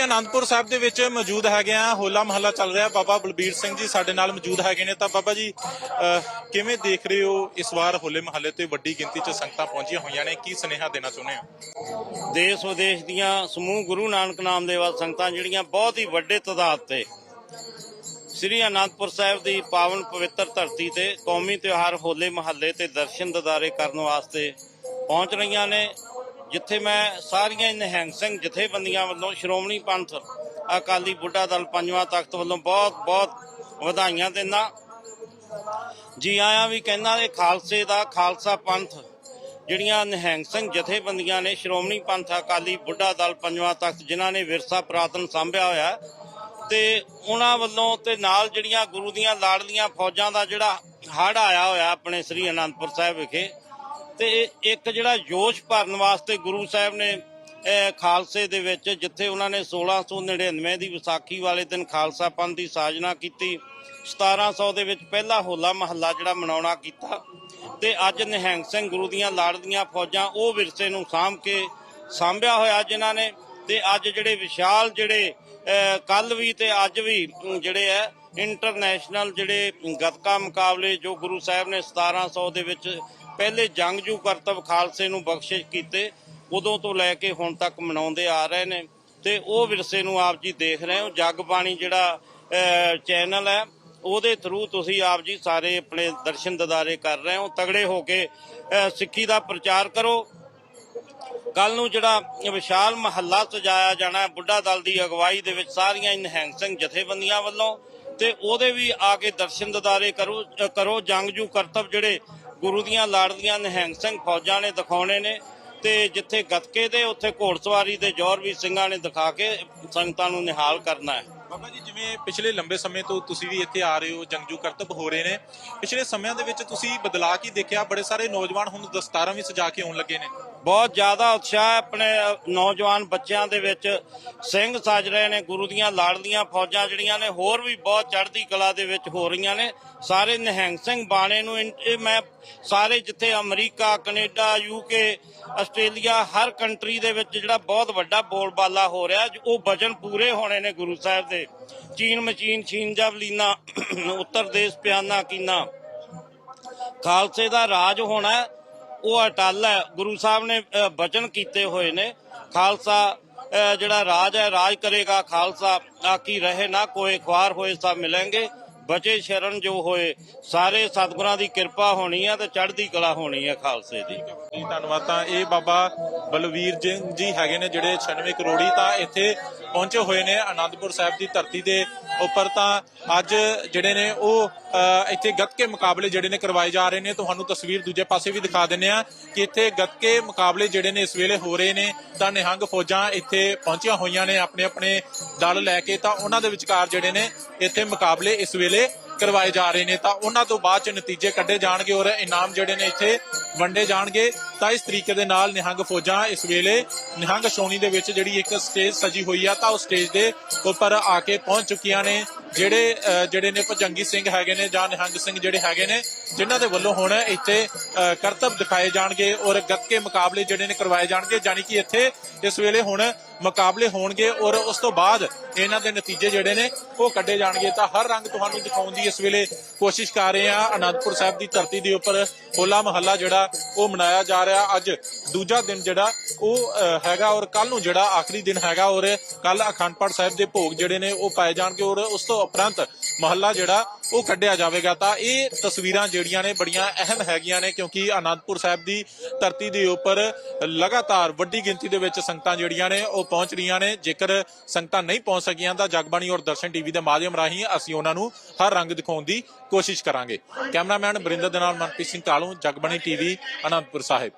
ਕਿ ਸਾਹਿਬ ਦੇ ਵਿੱਚ ਮੌਜੂਦ ਹੈਗੇ ਆ, ਹੋਲਾ ਮਹੱਲਾ ਚੱਲ ਰਿਹਾ, ਬਾਬਾ ਬਲਬੀਰ ਸਿੰਘ ਜੀ ਸਾਡੇ ਨਾਲ ਮੌਜੂਦ ਹੈਗੇ ਨੇ। ਤਾਂ ਬਾਬਾ ਜੀ ਕਿਵੇਂ ਦੇਖ ਰਹੇ ਹੋ ਇਸ ਵਾਰ ਹੋਲੇ ਮਹੱਲੇ ਤੇ ਵੱਡੀ ਗਿਣਤੀ 'ਚ ਸੰਗਤਾਂ ਪਹੁੰਚੀਆਂ ਹੋਈਆਂ ਨੇ? ਕੀ ਸੁਨੇਹਾ ਦੇਣਾ ਚਾਹੁੰਦੇ ਹੋ? ਦੇਸ਼ ਵਿਦੇਸ਼ ਦੀਆਂ ਸਮੂਹ ਗੁਰੂ ਨਾਨਕ ਨਾਮ ਦੇ ਵਾਲ ਸੰਗਤਾਂ ਜਿਹੜੀਆਂ ਬਹੁਤ ਹੀ ਵੱਡੇ ਤਦਾਦ ਤੇ ਸ੍ਰੀ ਅਨੰਦਪੁਰ ਸਾਹਿਬ ਦੀ ਪਾਵਨ ਪਵਿੱਤਰ ਧਰਤੀ ਤੇ ਕੌਮੀ ਤਿਉਹਾਰ ਹੋਲੇ ਮਹੱਲੇ ਤੇ ਦਰਸ਼ਨ ਦਿਦਾਰੇ ਕਰਨ ਵਾਸਤੇ ਪਹੁੰਚ ਰਹੀਆਂ ਨੇ। ਜਿੱਥੇ ਮੈਂ ਸਾਰੀਆਂ ਨਿਹੰਗ ਸਿੰਘ ਜਥੇਬੰਦੀਆਂ ਵੱਲੋਂ ਸ਼੍ਰੋਮਣੀ ਪੰਥ, ਅਕਾਲੀ ਬੁੱਢਾ ਦਲ ਪੰਜਵਾਂ ਤਖਤ ਵੱਲੋਂ ਬਹੁਤ ਬਹੁਤ ਵਧਾਈਆਂ ਦਿੰਦਾ। ਜੀ ਆਇਆਂ ਵੀ ਕਹਿੰਦਾ ਇਹ ਖਾਲਸੇ ਦਾ ਖਾਲਸਾ ਪੰਥ, ਜਿਹੜੀਆਂ ਨਿਹੰਗ ਸਿੰਘ ਜਥੇਬੰਦੀਆਂ ਨੇ ਸ਼੍ਰੋਮਣੀ ਪੰਥ, ਅਕਾਲੀ ਬੁੱਢਾ ਦਲ ਪੰਜਵਾਂ ਤਖਤ, ਜਿਨ੍ਹਾਂ ਨੇ ਵਿਰਸਾ ਪੁਰਾਤਨ ਸਾਂਭਿਆ ਹੋਇਆ ਤੇ ਉਹਨਾਂ ਵੱਲੋਂ ਤੇ ਨਾਲ ਜਿਹੜੀਆਂ ਗੁਰੂ ਦੀਆਂ ਲਾੜਲੀਆਂ ਫੌਜਾਂ ਦਾ ਜਿਹੜਾ ਹੜ ਆਇਆ ਹੋਇਆ ਆਪਣੇ ਸ੍ਰੀ ਅਨੰਦਪੁਰ ਸਾਹਿਬ ਵਿਖੇ ਤੇ ਇੱਕ ਜਿਹੜਾ ਜੋਸ਼ ਭਰਨ ਵਾਸਤੇ ਗੁਰੂ ਸਾਹਿਬ ਨੇ ਖਾਲਸੇ ਦੇ ਵਿੱਚ ਜਿੱਥੇ ਉਹਨਾਂ ਨੇ 1699 ਦੀ ਵਿਸਾਖੀ ਵਾਲੇ ਦਿਨ ਖਾਲਸਾ ਪੰਥ ਦੀ ਸਾਜਨਾ ਕੀਤੀ 1700 ਦੇ ਵਿੱਚ ਪਹਿਲਾ ਹੋਲਾ ਮਹੱਲਾ ਜਿਹੜਾ ਮਨਾਉਣਾ ਕੀਤਾ ਤੇ ਅੱਜ ਨਿਹੰਗ ਸਿੰਘ ਗੁਰੂ ਦੀਆਂ ਲਾੜਦੀਆਂ ਫੌਜਾਂ ਉਹ ਵਿਰਸੇ ਨੂੰ ਸਾਂਭ ਕੇ ਸਾਂਭਿਆ ਹੋਇਆ ਜਿਨ੍ਹਾਂ ਨੇ ਤੇ ਅੱਜ ਜਿਹੜੇ ਵਿਸ਼ਾਲ ਜਿਹੜੇ ਕੱਲ ਵੀ ਤੇ ਅੱਜ ਵੀ ਜਿਹੜੇ ਹੈ ਇੰਟਰਨੈਸ਼ਨਲ ਜਿਹੜੇ ਗੱਤਕਾ ਮੁਕਾਬਲੇ ਜੋ ਗੁਰੂ ਸਾਹਿਬ ਨੇ 1700 ਦੇ ਵਿੱਚ ਪਹਿਲੇ ਜੰਗਜੂ ਕਰਤਵ ਖਾਲਸੇ ਨੂੰ ਬਖਸ਼ਿਸ਼ ਕੀਤੇ, ਉਦੋਂ ਤੋਂ ਲੈ ਕੇ ਹੁਣ ਤੱਕ ਮਨਾਉਂਦੇ ਆ ਰਹੇ ਨੇ। ਤੇ ਉਹ ਵਿਰਸੇ ਨੂੰ ਆਪ ਜੀ ਦੇਖ ਰਹੇ ਹੋ। ਜਗਬਾਣੀ ਜਿਹੜਾ ਚੈਨਲ ਹੈ, ਉਹਦੇ ਥਰੂ ਤੁਸੀਂ ਆਪ ਜੀ ਸਾਰੇ ਆਪਣੇ ਦਰਸ਼ਨ ਦਿਦਾਰੇ ਕਰ ਰਹੇ ਹੋ। ਤਗੜੇ ਹੋ ਕੇ ਸਿੱਖੀ ਦਾ ਪ੍ਰਚਾਰ ਕਰੋ। ਕੱਲ ਨੂੰ ਜਿਹੜਾ ਵਿਸ਼ਾਲ ਮਹੱਲਾ ਸਜਾਇਆ ਜਾਣਾ ਬੁੱਢਾ ਦਲ ਦੀ ਅਗਵਾਈ ਦੇ ਵਿੱਚ ਸਾਰੀਆਂ ਨਿਹੰਗ ਸਿੰਘ ਜਥੇਬੰਦੀਆਂ ਵੱਲੋਂ ਤੇ ਉਹਦੇ ਵੀ ਆ ਕੇ ਦਰਸ਼ਨ ਦਿਦਾਰੇ ਕਰੋ ਅ, ਕਰੋ ਜੰਗਜੂ ਕਰਤਬ ਜਿਹੜੇ ਗੁਰੂ ਦੀਆਂ ਲਾੜਦੀਆਂ ਨਿਹੰਗ ਸਿੰਘ ਫੌਜਾਂ ਨੇ ਦਿਖਾਉਣੇ ਨੇ। ਤੇ ਜਿੱਥੇ ਗੱਤਕੇ ਦੇ ਉੱਥੇ ਘੋੜਸਵਾਰੀ ਦੇ ਜ਼ੋਰ ਵੀ ਸਿੰਘਾਂ ਨੇ ਦਿਖਾ ਕੇ ਸੰਗਤਾਂ ਨੂੰ ਨਿਹਾਲ ਕਰਨਾ ਹੈ। ਬਾਬਾ ਜੀ, ਜਿਵੇਂ ਪਿਛਲੇ ਲੰਬੇ ਸਮੇਂ ਤੋਂ ਤੁਸੀਂ ਵੀ ਇੱਥੇ ਆ ਰਹੇ ਹੋ, ਜੰਗਜੂ ਕਰਤਬ ਹੋ ਰਹੇ ਨੇ, ਪਿਛਲੇ ਸਮਿਆਂ ਦੇ ਵਿੱਚ ਤੁਸੀਂ ਬਦਲਾਅ ਕੀ ਦੇਖਿਆ? ਬੜੇ ਸਾਰੇ ਨੌਜਵਾਨ ਹੁਣ ਦਸਤਾਰਾਂ ਵੀ ਸਜਾ ਕੇ ਆਉਣ ਲੱਗੇ ਨੇ। ਬਹੁਤ ਜ਼ਿਆਦਾ ਉਤਸ਼ਾਹ ਆਪਣੇ ਨੌਜਵਾਨ ਬੱਚਿਆਂ ਦੇ ਵਿੱਚ। ਸਿੰਘ ਸਜ ਰਹੇ ਨੇ, ਗੁਰੂ ਦੀਆਂ ਲਾੜਲੀਆਂ ਫੌਜਾਂ ਜਿਹੜੀਆਂ ਨੇ, ਹੋਰ ਵੀ ਬਹੁਤ ਚੜ੍ਹਦੀ ਕਲਾ ਦੇ ਵਿੱਚ ਹੋ ਰਹੀਆਂ ਨੇ। ਸਾਰੇ ਨਿਹੰਗ ਸਿੰਘ ਬਾਣੇ ਨੂੰ ਇਹ ਮੈਂ ਸਾਰੇ ਜਿੱਥੇ ਅਮਰੀਕਾ, ਕੈਨੇਡਾ ਯੂਕੇ ਆਸਟ੍ਰੇਲੀਆ, ਹਰ ਕੰਟਰੀ ਦੇ ਵਿੱਚ ਜਿਹੜਾ ਬਹੁਤ ਵੱਡਾ ਬੋਲਬਾਲਾ ਹੋ ਰਿਹਾ ਉਹ ਵਜਨ ਪੂਰੇ ਹੋਣੇ ਨੇ ਗੁਰੂ ਸਾਹਿਬ ਦੇ। ਚੀਨ ਮਚੀਨ ਛੀਨ ਜਵਲੀਨਾ ਉੱਤਰ ਦੇਸ਼ ਪਿਆਨਾ ਕੀਨਾ। ਖਾਲਸੇ ਦਾ ਰਾਜ ਹੋਣਾ ਉਹ ਅਟਲ ਹੈ। ਗੁਰੂ ਸਾਹਿਬ ਨੇ ਬਚਨ ਕੀਤੇ ਹੋਏ ਨੇ। ਖਾਲਸਾ ਜਿਹੜਾ ਰਾਜ ਹੈ, ਰਾਜ ਕਰੇਗਾ ਖਾਲਸਾ। ਆਕੀ ਰਹੇ ਨਾ ਕੋਈ ਖਵਾਰ ਹੋਏ ਸਭ ਮਿਲਣਗੇ। ਬਚੇ ਸ਼ਰਨ ਜੋ ਹੋਏ, ਸਾਰੇ ਸਤਿਗੁਰਾਂ ਦੀ ਕਿਰਪਾ ਹੋਣੀ ਹੈ ਤੇ ਚੜ੍ਹਦੀ ਕਲਾ ਹੋਣੀ ਹੈ ਖਾਲਸੇ ਦੀ। ਜੀ, ਧੰਨਵਾਦ ਤਾਂ ਇਹ ਬਾਬਾ ਬਲਵੀਰ ਸਿੰਘ ਜੀ ਹੈਗੇ ਨੇ, ਜਿਹੜੇ 96 ਕਰੋੜੀ ਤਾਂ ਇੱਥੇ ਪਹੁੰਚੇ ਹੋਏ ਨੇ, ਆਨੰਦਪੁਰ ਸਾਹਿਬ ਦੀ ਧਰਤੀ ਦੇ ਉੱਪਰ ਤਾਂ ਅੱਜ ਜਿਹੜੇ ਨੇ ਉਹ ਇੱਥੇ ਗੱਤਕੇ ਮੁਕਾਬਲੇ ਜਿਹੜੇ ਨੇ ਕਰਵਾਏ ਜਾ ਰਹੇ ਨੇ। ਤੁਹਾਨੂੰ ਤਸਵੀਰ ਦੂਜੇ ਪਾਸੇ ਵੀ ਦਿਖਾ ਦਿੰਨੇ ਆ ਕਿ ਇੱਥੇ ਗੱਤਕੇ ਮੁਕਾਬਲੇ ਜਿਹੜੇ ਨੇ ਇਸ ਵੇਲੇ ਹੋ ਰਹੇ ਨੇ। ਤਾਂ ਨਿਹੰਗ ਫੌਜਾਂ ਇੱਥੇ ਪਹੁੰਚੀਆਂ ਹੋਈਆਂ ਨੇ ਆਪਣੇ ਆਪਣੇ ਦਲ ਲੈ ਕੇ। ਤਾਂ ਉਹਨਾਂ ਦੇ ਵਿਚਕਾਰ ਜਿਹੜੇ ਨੇ ਇੱਥੇ ਮੁਕਾਬਲੇ ਇਸ ਵੇਲੇ ਕਰਵਾਏ ਜਾ ਰਹੇ ਨੇ ਤਾਂ ਉਹਨਾਂ ਤੋਂ ਬਾਅਦ ਚ ਨਤੀਜੇ ਕੱਢੇ ਜਾਣਗੇ ਔਰ ਇਨਾਮ ਜਿਹੜੇ ਨੇ ਇੱਥੇ ਵੰਡੇ ਜਾਣਗੇ। ਤਾਂ ਇਸ ਤਰੀਕੇ ਦੇ ਨਾਲ ਨਿਹੰਗ ਫੌਜਾਂ ਇਸ ਵੇਲੇ ਨਿਹੰਗ ਸ਼ੋਣੀ ਦੇ ਵਿੱਚ ਜਿਹੜੀ ਇੱਕ ਸਟੇਜ ਸਜੀ ਹੋਈ ਆ ਤਾਂ ਉਹ ਸਟੇਜ ਦੇ ਉੱਪਰ ਆ ਕੇ ਪਹੁੰਚ ਚੁੱਕੀਆਂ ਨੇ। ਜਿਹੜੇ ਜਿਹੜੇ ਨੇ ਭਜੰਗੀ ਸਿੰਘ ਹੈਗੇ ਨੇ ਜਾਂ ਨਿਹੰਗ ਸਿੰਘ ਜਿਹੜੇ ਹੈਗੇ ਨੇ ਜਿਨ੍ਹਾਂ ਦੇ ਵੱਲੋਂ ਹੁਣ ਇੱਥੇ ਅਹ, ਕਰਤੱਵ ਦਿਖਾਏ ਜਾਣਗੇ ਔਰ ਗੱਤਕੇ ਮੁਕਾਬਲੇ ਜਿਹੜੇ ਨੇ ਕਰਵਾਏ ਜਾਣਗੇ। ਯਾਨੀ ਕਿ ਇੱਥੇ ਇਸ ਵੇਲੇ ਹੁਣ ਮੁਕਾਬਲੇ ਹੋਣਗੇ ਔਰ ਉਸ ਤੋਂ ਬਾਅਦ ਇਹਨਾਂ ਦੇ ਨਤੀਜੇ ਜਿਹੜੇ ਨੇ ਉਹ ਕੱਢੇ ਜਾਣਗੇ। ਤਾਂ ਹਰ ਰੰਗ ਤੁਹਾਨੂੰ ਦਿਖਾਉਣ ਦੀ ਇਸ ਵੇਲੇ ਕੋਸ਼ਿਸ਼ ਕਰ ਰਹੇ ਆ ਅਨੰਦਪੁਰ ਸਾਹਿਬ ਦੀ ਧਰਤੀ ਦੇ ਉੱਪਰ ਹੋਲਾ ਮਹੱਲਾ ਜਿਹੜਾ ਉਹ ਮਨਾਇਆ ਜਾ ਰਿਹਾ। ਅੱਜ ਦੂਜਾ ਦਿਨ ਜਿਹੜਾ ਉਹ ਹੈਗਾ ਔਰ ਕੱਲ ਨੂੰ ਜਿਹੜਾ ਆਖਰੀ ਦਿਨ ਹੈਗਾ ਔਰ ਕੱਲ ਅਖੰਡ ਪਾਠ ਸਾਹਿਬ ਦੇ ਭੋਗ ਜਿਹੜੇ ਨੇ ਉਹ ਪਾਏ ਜਾਣਗੇ ਔਰ ਉਸ ਤੋਂ ਉਪਰੰਤ ਮਹੱਲਾ ਜਿਹੜਾ ਉਹ ਕੱਢਿਆ ਜਾਵੇਗਾ। ਤਾਂ ਇਹ ਤਸਵੀਰਾਂ ਜਿਹੜੀਆਂ ਨੇ ਬੜੀਆਂ ਅਹਿਮ ਹੈਗੀਆਂ ਨੇ ਕਿਉਂਕਿ ਆਨੰਦਪੁਰ ਸਾਹਿਬ ਦੀ ਧਰਤੀ ਦੇ ਉੱਪਰ ਲਗਾਤਾਰ ਵੱਡੀ ਗਿਣਤੀ ਦੇ ਵਿੱਚ ਸੰਗਤਾਂ ਜਿਹੜੀਆਂ ਨੇ ਉਹ ਪਹੁੰਚ ਰਹੀਆਂ ਨੇ। ਜੇਕਰ ਸੰਗਤਾਂ ਨਹੀਂ ਪਹੁੰਚ ਸਕੀਆਂ ਤਾਂ ਜਗਬਾਣੀ ਔਰ ਦਰਸ਼ਨ ਟੀਵੀ ਦੇ ਮਾਧਿਅਮ ਰਾਹੀਂ ਅਸੀਂ ਉਹਨਾਂ ਨੂੰ ਹਰ ਰੰਗ ਦਿਖਾਉਣ ਦੀ ਕੋਸ਼ਿਸ਼ ਕਰਾਂਗੇ। ਕੈਮਰਾਮੈਨ ਬਰਿੰਦਰ ਦੇ ਨਾਲ ਮਨਪ੍ਰੀਤ ਸਿੰਘ ਕਾਲੂ, ਜਗਬਾਣੀ ਟੀਵੀ ਆਨੰਦਪੁਰ ਸਾਹਿਬ।